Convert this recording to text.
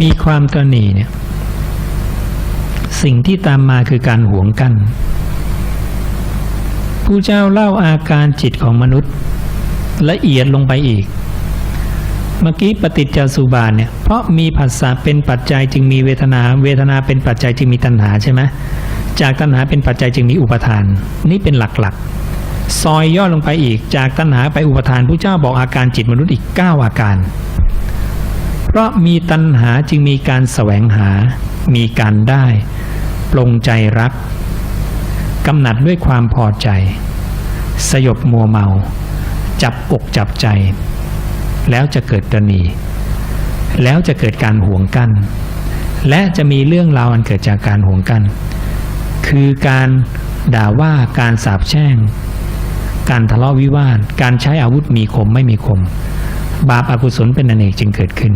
มีความตระหนีเนี่ย สิ่งที่ตามมาคือการหวงกันผู้เจ้าเล่าอาการจิตของมนุษย์ ละเอียดลงไปอีก เมื่อกี้ปฏิจจสุบานเนี่ย เพราะมีผัสสะเป็นปัจจัยจึงมีเวทนา เวทนาเป็นปัจจัยจึงมีตัณหาใช่ไหมจากตัณหาเป็นปัจจัยจึงมีอุปทาน นี่เป็นหลักๆ ซอยย่อลงไปอีก จากตัณหาไปอุปทานผู้เจ้าบอกอาการจิตมนุษย์อีก 9 อาการ ราะมีตัณหาจึงมีการแสวงหา มีการได้ปลงใจรัก กำหนัดด้วยความพอใจ สยบมัวเมา จับอกจับใจ แล้วจะเกิดตระหนี แล้วจะเกิดการห่วงกันและจะมีเรื่องราวอันเกิดจากการห่วงกัน คือการด่าว่าการสาปแช่ง การทะเลาะวิวาท การใช้อาวุธมีคมไม่มีคม บาปอากุศลเป็นอเนกจึงเกิดขึ้น